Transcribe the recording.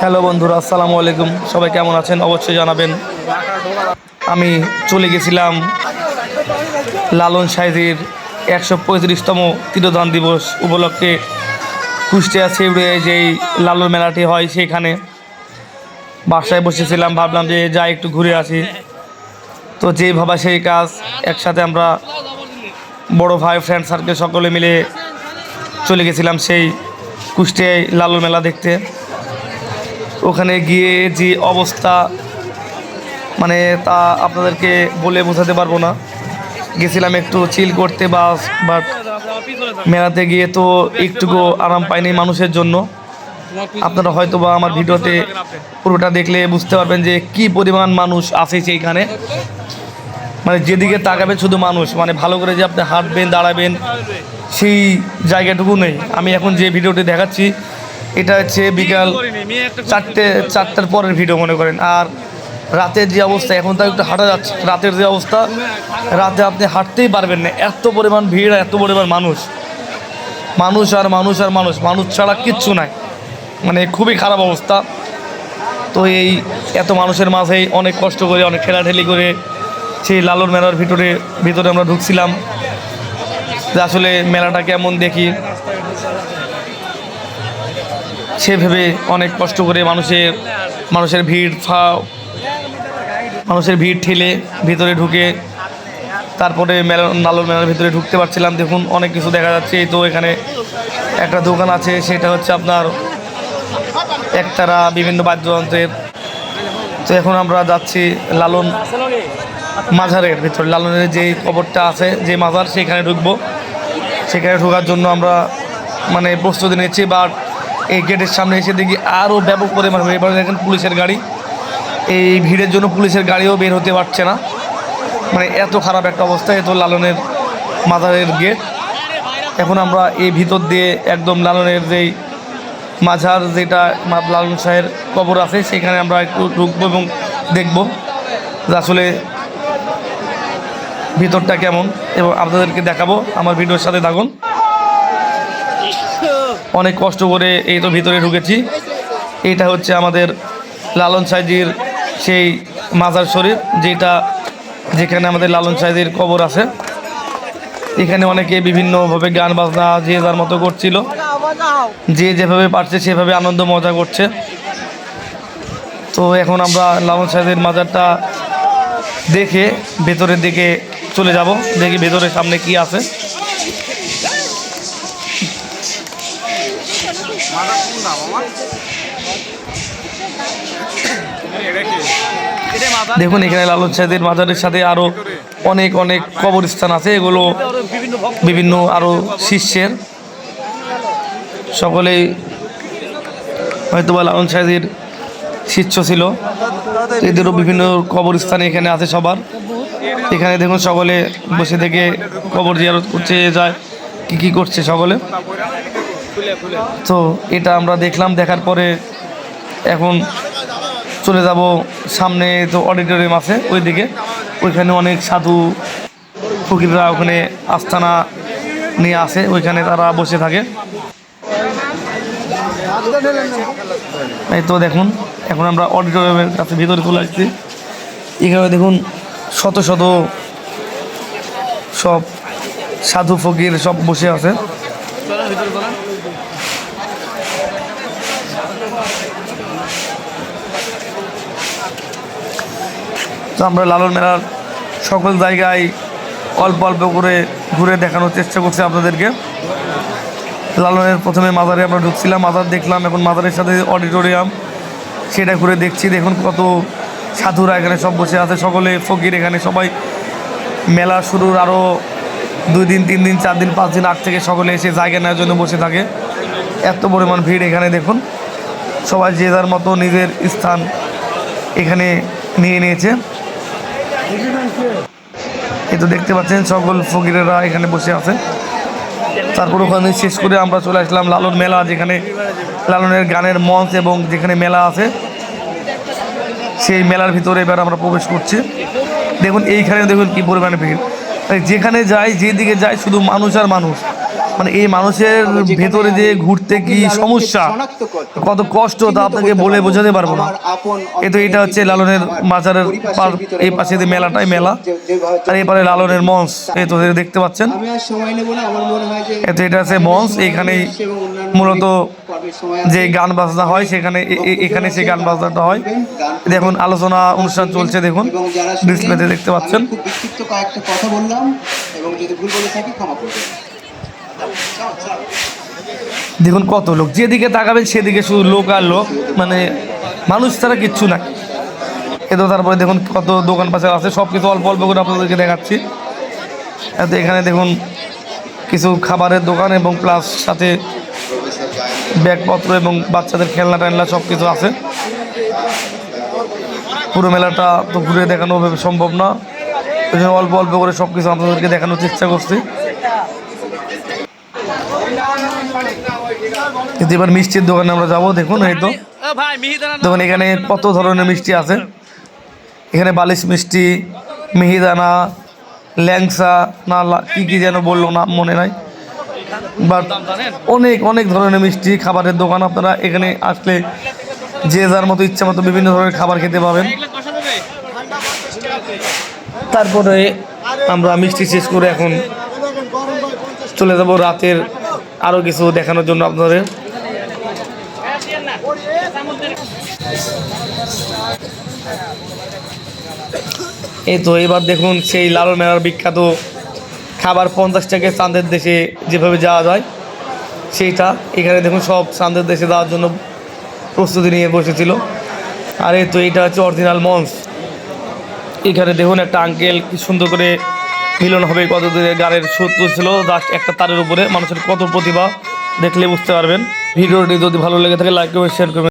Hello বন্ধুরা, আসসালামু আলাইকুম। সবাই কেমন আছেন? অবশ্যই জানাবেন। আমি চলে গেছিলাম লালন সাহেবের একশো পঁয়ত্রিশতম তিরোধান দিবস উপলক্ষে কুষ্টিয়া সেবড়ে যেই লালন মেলাটি হয় সেখানে। বাসায় বসেছিলাম, ভাবলাম যে যাই, একটু ঘুরে আসি। তো যেই ভাবা সেই কাজ, একসাথে আমরা বড় ভাই ফ্রেন্ড সার্কেল সকলে মিলে চলে গেছিলাম সেই কুষ্টিয়ায় লালন মেলা দেখতে। ওখানে গিয়ে যে অবস্থা মানে তা আপনাদেরকে বলে বোঝাতে পারব না। গেছিলাম একটু চিল করতে বাস বাট মেলাতে গিয়ে তো একটুকু আরাম পাইনি মানুষের জন্য। আপনারা হয়তো বা আমার ভিডিওতে পুরোটা দেখলে বুঝতে পারবেন যে কি পরিমাণ মানুষ আছে সেইখানে। মানে যেদিকে তাকাবেন শুধু মানুষ মানে ভালো করে যে আপনি হাঁটবেন, দাঁড়াবেন, সেই জায়গাটুকু নেই। আমি এখন যে ভিডিওটি দেখাচ্ছি এটা হচ্ছে বিকাল চারটে, চারটার পরের ভিডিও মনে করেন। আর রাতের যে অবস্থা, এখন তো একটু হাঁটা যাচ্ছে। রাতের যে অবস্থা, রাতে আপনি হাঁটতেই পারবেন না। এত পরিমাণ ভিড় এত পরিমাণ মানুষ। মানুষ আর মানুষ আর মানুষ। মানুষ ছাড়া কিচ্ছু নাই। মানে খুবই খারাপ অবস্থা। তো এই এত মানুষের মাঝেই অনেক কষ্ট করে, অনেক ঠেলাঠেলি করে সেই লালন মেলার ভিতরে ভিতরে আমরা ঢুকছিলাম। আসলে মেলাটা কেমন দেখি। সে ভেবে অনেক কষ্ট করে মানুষের মানুষের ভিড় ফা মানুষের ভিড় ঠেলে ভিতরে ঢুকে, তারপরে মেলা লালন মেলার ভিতরে ঢুকতে পারছিলাম। দেখুন, অনেক কিছু দেখা যাচ্ছে। এই তো এখানে একটা দোকান আছে, সেটা হচ্ছে আপনার একতারা বিভিন্ন বাদ্যযন্ত্রের। তো এখন আমরা যাচ্ছি লালন মাজারের ভিতরে। লালনের যে কবরটা আছে, যে মাজার, সেখানে ঢুকবো। সেখানে ঢোকার জন্য আমরা মানে প্রস্তুতি নিচ্ছি বাট এই গেটের সামনে এসে দেখি আরও ব্যাপক পরিমাণ হয়ে এবার দেখেন পুলিশের গাড়ি। এই ভিড়ের জন্য পুলিশের গাড়িও বের হতে পারছে না। মানে এত খারাপ একটা অবস্থা, এত লালনের মাজারের গেট। এখন আমরা এই ভিতর দিয়ে একদম লালনের যেই মাঝার যেটা লালন শাহের কবর আছে, সেখানে আমরা একটু ঢুকবো এবং দেখব যে আসলে ভিতরটা কেমন। এবং আপনাদেরকে দেখাবো। আমার ভিডিওর সাথে থাকুন। অনেক কষ্ট করে এই তো ভিতরে ঢুকেছি। এটা হচ্ছে আমাদের লালন সাইজির সেই মাজার শরীফ যেটা যেখানে আমাদের লালন সাইজির কবর আছে। এখানে অনেকে বিভিন্নভাবে গান বাজনা যে যার মতো করছিল। যে যেভাবে পারছে সেভাবে আনন্দ মজা করছে। তো এখন আমরা লালন সাহেবের মাজারটা দেখে ভেতরের দিকে চলে যাব। দেখি ভেতরের সামনে কি আছে। দেখুন, এখানে লালন সাহেবের মাজারের সাথে আরও অনেক অনেক কবরস্থান আছে। এগুলো বিভিন্ন আরও শিষ্যের। সকলেই হয়তো বা লালন সাহেবের শিষ্য ছিল। এদেরও বিভিন্ন কবরস্থান এখানে আছে সবার। এখানে দেখুন, সকলে বসে থেকে কবর জিয়ারত করছে যায়, কী কী করছে সকলে। তো এটা আমরা দেখলাম, দেখার পরে এখন চলে যাব সামনে তো অডিটোরিয়াম আছে ওইদিকে। ওইখানে অনেক সাধু ফকিররা ওখানে আস্থানা নিয়ে আসে, ওইখানে তারা বসে থাকে। এই তো দেখুন, এখন আমরা অডিটোরিয়ামের কাছে ভিতরে চলে আসছি। এখানে দেখুন শত শত সব সাধু ফকির সব বসে আছে। তো আমরা লালন মেলার সকল জায়গায় অল্প অল্প করে ঘুরে দেখানোর চেষ্টা করছি আপনাদেরকে। লালনের প্রথমে মাজারে আমরা ঢুকছিলাম, মাজার দেখলাম, এখন মাজারের সাথে অডিটোরিয়াম সেটা ঘুরে দেখছি, দেখুন কত সাধুরা এখানে সব বসে আছে, সকলে ফকির এখানে সবাই মেলা শুরুর আরও দুই দিন, তিন দিন, চার দিন, পাঁচ দিন আগ থেকে সকলে এসে জায়গা নেওয়ার জন্য বসে থাকে। এত পরিমাণ ভিড় এখানে দেখুন। সবাই যে যার মতো নিজের স্থান এখানে নিয়ে নিয়েছে। এই তো দেখতে পাচ্ছেন, সকল ফকিরেরা এখানে বসে আছে। তারপর ওখানে শেষ করে আমরা চলে আসলাম লালন মেলা, যেখানে লালনের গানের মঞ্চ এবং যেখানে মেলা আছে। সেই মেলার ভিতরে এবার আমরা প্রবেশ করছি। দেখুন, এইখানে দেখুন কি পরিমাণে ভিড়। মানে যেখানে যাই যেদিকে যাই শুধু মানুষ আর মানুষ। মানে এই মানুষের ভেতরে যে ঘুরতে কি সমস্যা কত কষ্ট তা আপনাকে বলে বোঝাতে পারব না। এই তো এটা হচ্ছে লালনের মাজারের এই পাশে যে মেলাটাই মেলা। আর এপারে লালনের মঞ্চ। এই তো দেখতে পাচ্ছেন। এ এতে এটা আছে মঞ্চ। এখানেই মূলত যে গান বাজনা হয় সেখানে এখানে সেই গান বাজনাটা হয়। দেখুন আলোচনা অনুষ্ঠান চলছে দেখুন। ডিসপ্লেতে দেখতে পাচ্ছেন। খুব বিক্ষিপ্ত কয়েকটা কথা বললাম এবং যদি ভুল বলে থাকি ক্ষমা করবেন। দেখুন কত লোক। যেদিকে তাকাবেন সেদিকে শুধু লোক আর লোক। মানে মানুষ ছাড়া কিচ্ছু না এ তো তারপরে দেখুন কত দোকান পাশে আছে। সব কিছু অল্প অল্প করে আপনাদেরকে দেখাচ্ছি। এত এখানে দেখুন কিছু খাবারের দোকান এবং প্লাস সাথে ব্যাগপত্র এবং বাচ্চাদের খেলনা টেলনা সব কিছু আছে। পুরো মেলাটা তো ঘুরে দেখানো ওভাবে সম্ভব না। ওই জন্য অল্প অল্প করে সব কিছু আপনাদেরকে দেখানোর চেষ্টা করছি। কিন্তু এবার মিষ্টির দোকানে আমরা যাব দেখুন এই তো। দেখুন এখানে কত ধরনের মিষ্টি আছে। এখানে বালিশ মিষ্টি মিহিদানা ল্যাংসা না কি কি যেন বলল না মনে নাই। বাট অনেক অনেক ধরনের মিষ্টি খাবারের দোকান আপনারা এখানে আসলে যে যার মতো ইচ্ছা মতো বিভিন্ন ধরনের খাবার খেতে পাবেন। তারপরে আমরা মিষ্টি শেষ করে এখন চলে যাব রাতের আরও কিছু দেখানোর জন্য আপনাদের। এই তো এবার দেখুন সেই লালন মেলার বিখ্যাত খাবার পঞ্চাশ টাকা চাঁদের দেশে যেভাবে যাওয়া যায়, সেইটা এখানে দেখুন সব চাঁদের দেশে যাওয়ার জন্য প্রস্তুতি নিয়ে বসেছিল। আর এই তো এটা হচ্ছে অরিজিনাল মঞ্চ। এখানে দেখুন একটা আঙ্কেল কি সুন্দর করে মিলন হবে, কত দূরে গানের সুর ছিল জাস্ট একটা তারের উপরে। মানুষের কত প্রতিভা দেখলে বুঝতে পারবেন। ভিডিওটি যদি ভালো লেগে থাকে লাইক করবেন শেয়ার করবেন।